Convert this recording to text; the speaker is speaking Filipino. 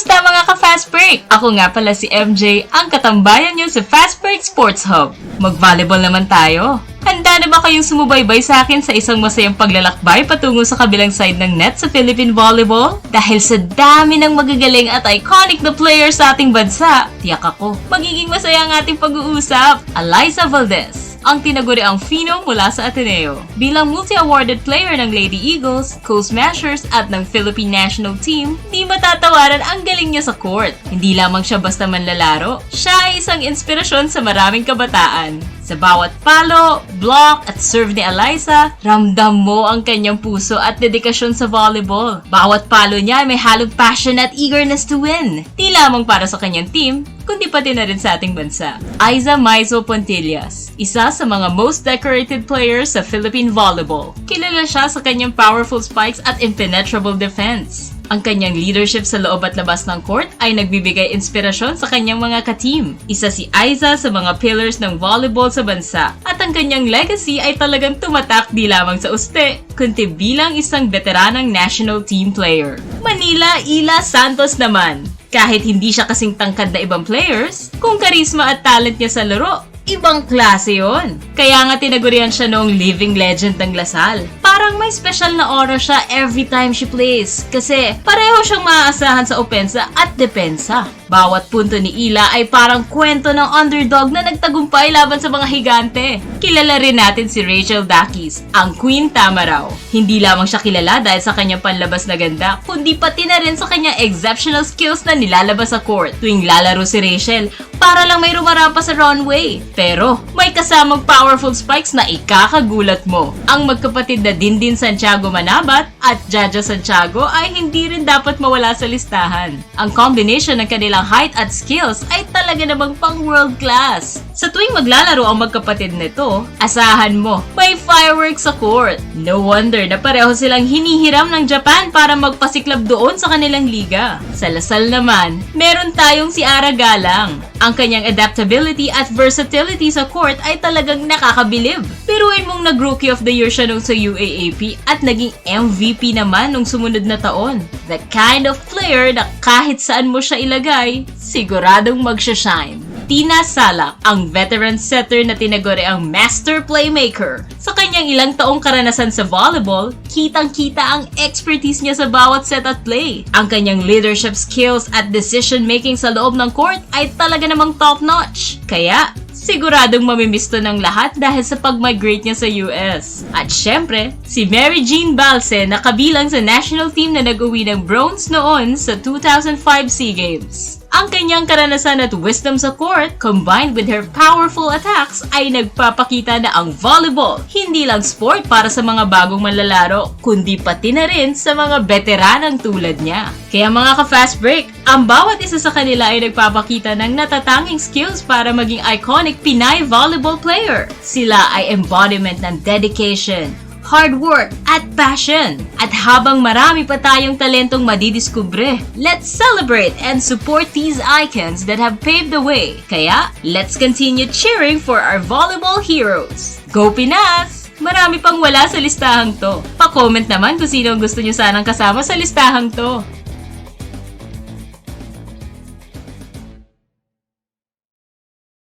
Kamusta mga ka-Fast Break? Ako nga pala si MJ, ang katambayan nyo sa Fast Break Sports Hub. Mag-volleyball naman tayo. Handa na ba kayong sumubaybay sa akin sa isang masayang paglalakbay patungo sa kabilang side ng net sa Philippine Volleyball? Dahil sa dami ng magagaling at iconic na players sa ating bansa, tiyak ako, magiging masaya ang ating pag-uusap. Eliza Valdez, ang tinaguriang Fino mula sa Ateneo. Bilang multi-awarded player ng Lady Eagles, Coast Smashers at ng Philippine National Team, di matatawaran ang galing niya sa court. Hindi lamang siya basta manlalaro, siya ay isang inspirasyon sa maraming kabataan. Sa bawat palo, block at serve ni Eliza, ramdam mo ang kanyang puso at dedikasyon sa volleyball. Bawat palo niya ay may halong passion at eagerness to win. Di lamang para sa kanyang team, kundi pati na rin sa ating bansa. Aiza Maizo Pontillas, isa sa mga most decorated players sa Philippine volleyball. Kilala siya sa kanyang powerful spikes at impenetrable defense. Ang kanyang leadership sa loob at labas ng court ay nagbibigay inspirasyon sa kanyang mga ka-team. Isa si Aiza sa mga pillars ng volleyball sa bansa at ang kanyang legacy ay talagang tumatak di lamang sa uste, kundi bilang isang veteranang national team player. Manila Ila Santos naman. Kahit hindi siya kasing tangkad na ibang players, kung karisma at talent niya sa laro, ibang klase yon. Kaya nga tinagurian siya noong living legend ng Lasal. Parang may special na aura siya every time she plays. Kasi pareho siyang maaasahan sa opensa at depensa. Bawat punto ni Ila ay parang kwento ng underdog na nagtagumpay laban sa mga higante. Kilala rin natin si Rachel Dakis, ang Queen Tamaraw. Hindi lamang siya kilala dahil sa kanyang panlabas na ganda, kundi pati na rin sa kanyang exceptional skills na nilalabas sa court. Tuwing lalaro si Rachel, para lang may rumarapa sa runway. Pero, may kasamang powerful spikes na ikakagulat mo. Ang magkapatid na Dindin Santiago Manabat at Jaja Santiago ay hindi rin dapat mawala sa listahan. Ang combination ng kanilang height at skills ay talaga namang pang world class. Sa tuwing maglalaro ang magkapatid nito, asahan mo, may fireworks sa court. No wonder na pareho silang hinihiram ng Japan para magpasiklab doon sa kanilang liga. Sa Lasal naman, meron tayong si Ara Galang. Ang kanyang adaptability at versatility sa court ay talagang nakakabilib. Piruin mong nag-Rookie of the Year siya nung sa UAAP at naging MVP naman nung sumunod na taon. The kind of player na kahit saan mo siya ilagay, siguradong magsha-shine. Tina Salak, ang veteran setter na tinaguri ang master playmaker. Sa kanyang ilang taong karanasan sa volleyball, kitang-kita ang expertise niya sa bawat set at play. Ang kanyang leadership skills at decision-making sa loob ng court ay talaga namang top-notch. Kaya, siguradong mamimisto ng lahat dahil sa pag-migrate niya sa US. At syempre, si Mary Jean Balse na kabilang sa national team na nag-uwi ng bronze noon sa 2005 SEA Games. Ang kanyang karanasan at wisdom sa court, combined with her powerful attacks, ay nagpapakita na ang volleyball hindi lang sport para sa mga bagong manlalaro, kundi pati na rin sa mga veteranang tulad niya. Kaya mga ka-fast break, ang bawat isa sa kanila ay nagpapakita ng natatanging skills para maging iconic Pinay volleyball player. Sila ay embodiment ng dedication, hard work, at passion. At habang marami pa tayong talentong madidiskubre, let's celebrate and support these icons that have paved the way. Kaya, let's continue cheering for our volleyball heroes. Go Pinas! Marami pang wala sa listahang to. Pa-comment naman kung sino ang gusto nyo sanang kasama sa listahang to.